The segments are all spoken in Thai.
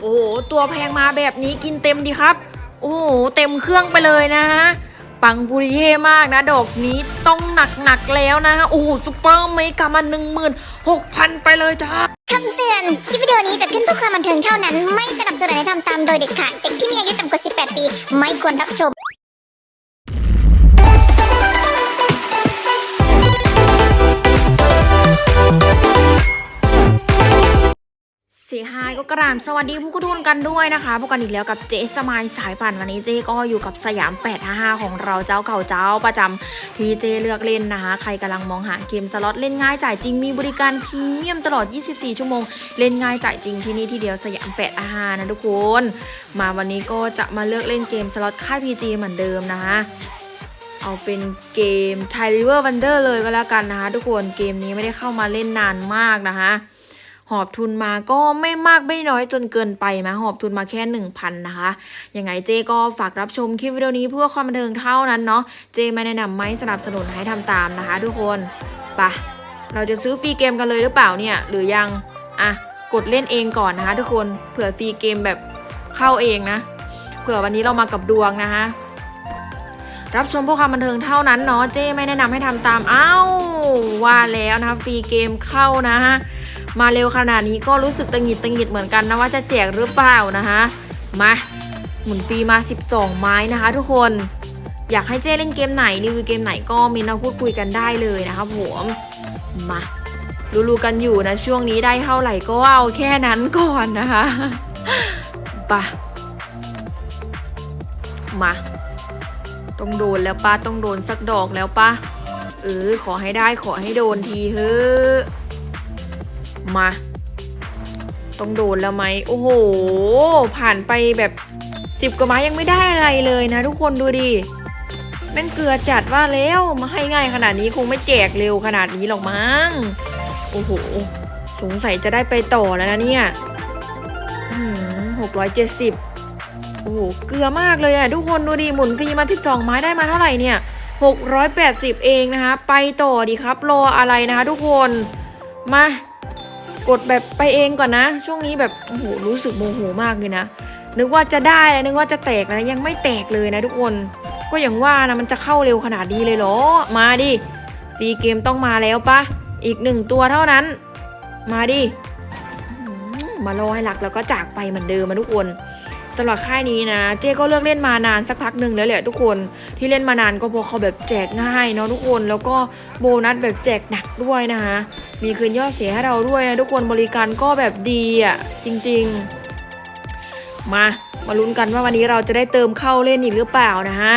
โอ้โหตัวแพงมาแบบนี้กินเต็มดีครับ โอ้โหเต็มเครื่องไปเลยนะฮะปังปุริเย่มากนะดอกนี้ต้องหนักๆแล้วนะฮะโอ้โหซุปเปอร์เมกามาหนึ่งหมื่นหกพันไปเลยจ้าคำเตือนคลิปวิดีโอนี้จะขึ้นเพื่อความบันเทิงเท่านั้น ไม่สนับสนุนให้ทำตามโดยเด็ดขาดเด็กที่มีอายุต่ำกว่า 18 ปี ไม่ควรรับชมายก็กราบสวัสดีผู้กุทุนกันด้วยนะคะพบกันอีกแล้วกับเจสมายสายปั่นวันนี้เจก็อยู่กับสยาม 855 ของเราเจ้าเก่าเจ้าประจำที่เจเลือกเล่นนะคะ ใครกำลังมองหาเกมสล็อตเล่นง่ายจ่ายจริงมีบริการพรีเมียมตลอด 24 ชั่วโมง เล่นง่ายจ่ายจริงที่นี่ที่เดียวสยาม 855 นะทุกคน มาวันนี้ก็จะมาเลือกเล่นเกมสล็อตค่าย PG เหมือนเดิมนะคะเอาเป็นเกม Thai River Wonder เลยก็แล้วกันนะคะ ทุกคนเกมนี้ไม่ได้เข้ามาเล่นนานมากนะคะ หอบทุนมาก็ไม่มากไม่น้อยจนเกินไปนะหอบทุนมาแค่ 1,000 นะคะยังไงเจก็ฝากรับชมคลิปวิดีโอนี้เพื่อความบันเทิงเท่านั้นเนาะเจไม่แนะนำไม่สนับสนุนให้ทำตามนะคะ ทุกคนไปะเราจะซื้อฟรีเกมกันเลยหรือเปล่าเนี่ย หรือยังอะกดเล่นเองก่อนนะคะ ทุกคนเผื่อฟรีเกมแบบเข้าเองนะเผื่อวันนี้เรามากับดวงนะคะรับชมเพื่อความบันเทิงเท่านั้นเนาะเจ้ไม่แนะนำให้ทำตามเอ้าว่าแล้วนะคะฟรีเกมเข้านะฮะ มาเร็วขนาดนี้ก็รู้สึกตังหิดตังหิดเหมือนกันนะว่าจะแจกหรือเปล่านะคะมาหมุนฟรีมา 12 ไม้นะคะ ทุกคนอยากให้เจ้เล่นเกมไหนรีวิวเกมไหนก็เมนต์มาพูดคุยกันได้เลยนะคะผมมารู้ๆกันอยู่นะช่วงนี้ได้เท่าไหร่ก็เอาแค่นั้นก่อนนะคะปะมาต้องโดนแล้วป้าต้องโดนสักดอกแล้วป้าเออขอให้ได้ขอให้โดนทีเฮ้อ มา ต้องโดนแล้วไหมโอ้โห ผ่านไปแบบสิบกว่าไม้ยังไม่ได้อะไรเลยนะ ทุกคนดูดิแม่งเกลือจัดว่าแล้วมาให้ง่ายขนาดนี้คงไม่แจกเร็วขนาดนี้หรอกมั้งโอ้โหสงสัยจะได้ไปต่อแล้วนะเนี่ยหกร้อยเจ็ดสิบโอ้โห เกลือมากเลยอะทุกคนดูดิหมุนฟรีมา 12 ไม้ได้มาเท่าไหร่เนี่ย 680 เองนะคะ ไปต่อดีครับ รออะไรนะคะทุกคน มา กดแบบไปเองก่อนนะ ช่วงนี้แบบโอ้โหรู้สึกโมโหมากเลยนะ นึกว่าจะได้แล้วนึกว่าจะแตกแล้วยังไม่แตกเลยนะทุกคน ก็อย่างว่านะมันจะเข้าเร็วขนาดนี้เลยเหรอ มาดิฟรีเกมต้องมาแล้วปะอีกหนึ่งตัวเท่านั้น มาดิมารอให้หลักแล้วก็จากไปเหมือนเดิมมาทุกคน สำหรับค่ายนี้นะ เจ๊ก็เลือกเล่นมานานสักพักหนึ่งแล้วแหละทุกคนที่เล่นมานานก็เพราะเขาแบบแจกง่ายเนาะทุกคนแล้วก็โบนัสแบบแจกหนักด้วยนะคะมีคืนยอดเสียให้เราด้วยนะทุกคนบริการก็แบบดีอะจริง ๆ มามาลุ้นกันว่าวันนี้เราจะได้เติมเข้าเล่นอีกหรือเปล่านะฮะ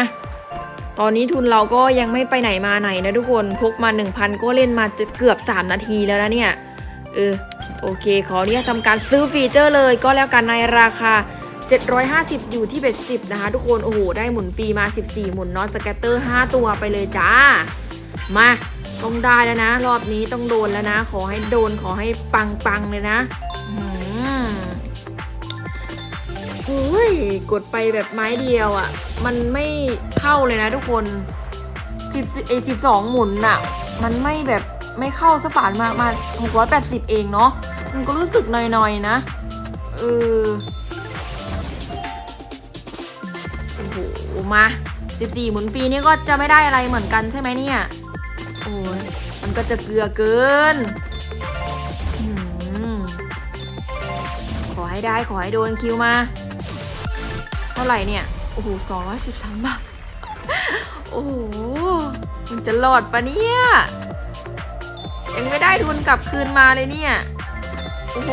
ตอนนี้ทุนเราก็ยังไม่ไปไหนมาไหนนะทุกคนพกมา 1,000 ก็เล่นมาเกือบ 3 นาทีแล้วนะเนี่ยเออโอเค ขอเนี่ยทำการซื้อฟีเจอร์เลยก็แล้วกันในราคา 750 อยู่ที่เบ็ด10 นะคะ ทุกคน โอ้โห ได้หมุนฟรีมา 14 หมุนนอตสแกตเตอร์ 5 ตัวไปเลยจ้า มาต้องได้แล้วนะ รอบนี้ต้องโดนแล้วนะ ขอให้โดนขอให้ปังปังๆเลยนะอืมโอ้ยกดไปแบบไม้เดียวอะ่ะ มันไม่เข้าเลยนะทุกคน10ไอ12หมุนน่ะ มันไม่แบบไม่เข้าสปานมามา680เองเนาะมันก็รู้สึกหน่อยๆนะเออ มา 14 หมุนฟรีนี่ก็จะไม่ได้อะไรเหมือนกันใช่ไหมเนี่ย โอ้ย มันก็จะเกลือเกินอขอให้ได้ขอให้โดนคิวมา เท่าไหร่เนี่ย โอ้โหสองร้อยสิบสามบาท โอ้โห มันจะหลอดปะเนี่ยยังไม่ได้ทุนกลับคืนมาเลยเนี่ย โอ้โห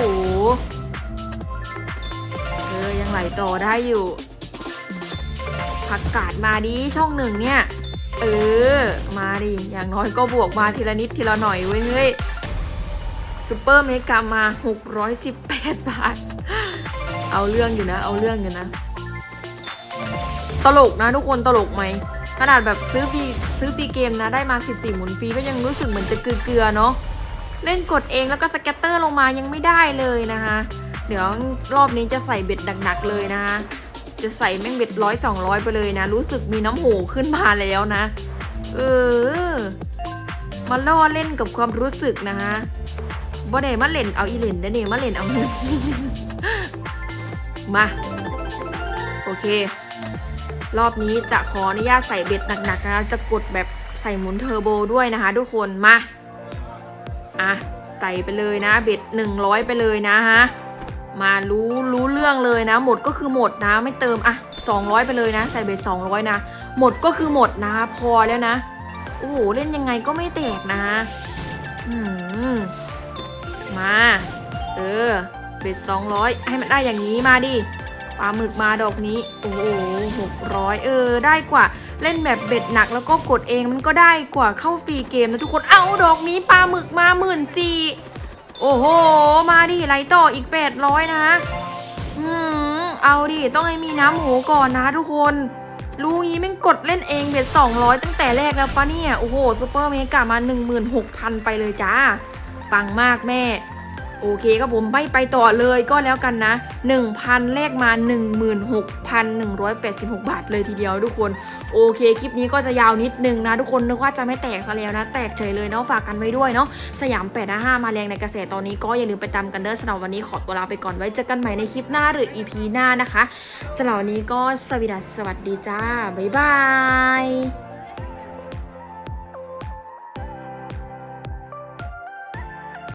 เออยังไหลต่อได้อยู่ ผักกาดมาดิช่องหนึ่งเนี่ย เออ มาดิ อย่างน้อยก็บวกมาทีละนิดทีละหน่อยเว้ยเฮ้ยซูเปอร์เมกามา 618 บาท เอาเรื่องอยู่นะ เอาเรื่องอยู่นะ ตลกนะทุกคนตลกไหมขนาดแบบซื้อฟรีซื้อฟรีเกมนะได้มา 14 หมุนฟรีก็ยังรู้สึกเหมือนจะเกลือๆเนาะเล่นกดเองแล้วก็สแกตเตอร์ลงมายังไม่ได้เลยนะคะ เดี๋ยวรอบนี้จะใส่เบ็ดหนักๆเลยนะคะ จะใส่แม่งเบ็ดร้อยสองร้อยไปเลยนะ รู้สึกมีน้ำโหขึ้นมาแล้วนะ เออ มาล่อเล่นกับความรู้สึกนะฮะบ่ได้มาเล่นเอาอีเล่นได้เนี่ยมาเล่นเอาเงินมา โอเค รอบนี้จะขออนุญาตใส่เบ็ดหนักๆนะจะกดแบบใส่หมุนเทอร์โบด้วยนะคะทุกคนมาอะใส่ไปเลยนะ เบ็ด100ไปเลยนะฮะ มารู้รู้เรื่องเลยนะ หมดก็คือหมดนะ ไม่เติมอะ200 ไปเลยนะ ใส่เบ็ด200 นะ หมดก็คือหมดนะ พอแล้วนะ โอ้โห เล่นยังไงก็ไม่แตกนะอืมมา เออ เบ็ด200 ให้มันได้อย่างนี้มาดิปลาหมึกมาดอกนี้ โอ้โหหกร้อยเออ ได้กว่า เล่นแบบเบ็ดหนักแล้วก็กดเองมันก็ได้กว่าเข้าฟรีเกมนะทุกคน เอาดอกนี้ปลาหมึกมาหมื่นสี่ โอ้โห มาดิไลต่ออีกแปดร้อยนะอืมเอาดิต้องให้มีน้ำหมูก่อนนะทุกคนรู้งี้แม่งกดเล่นเองเบ็ด200ตั้งแต่แรกแล้วปะเนี่ย โอ้โหซูเปอร์เมกามา16,000ไปเลยจ้าปังมากแม่ โอเคครับผมไม่ไปต่อเลยก็แล้วกันนะ 1,000เลขมา 16,186 บาทเลยทีเดียวทุกคน โอเคคลิปนี้ก็จะยาวนิดนึงนะ ทุกคนนึกว่าจะไม่แตกซะแล้วนะ แตกเฉยเลยเนาะฝากกันไว้ด้วยเนาะสยาม855มาแรงในกระแสตอนนี้ก็อย่าลืมไปตามกันเด้อสำหรับวันนี้ขอตัวลาไปก่อนไว้เจอกันใหม่ในคลิปหน้าหรือ EP หน้านะคะสำหรับวันนี้ก็สวัสดีสวัสดีจ้าบ๊ายบาย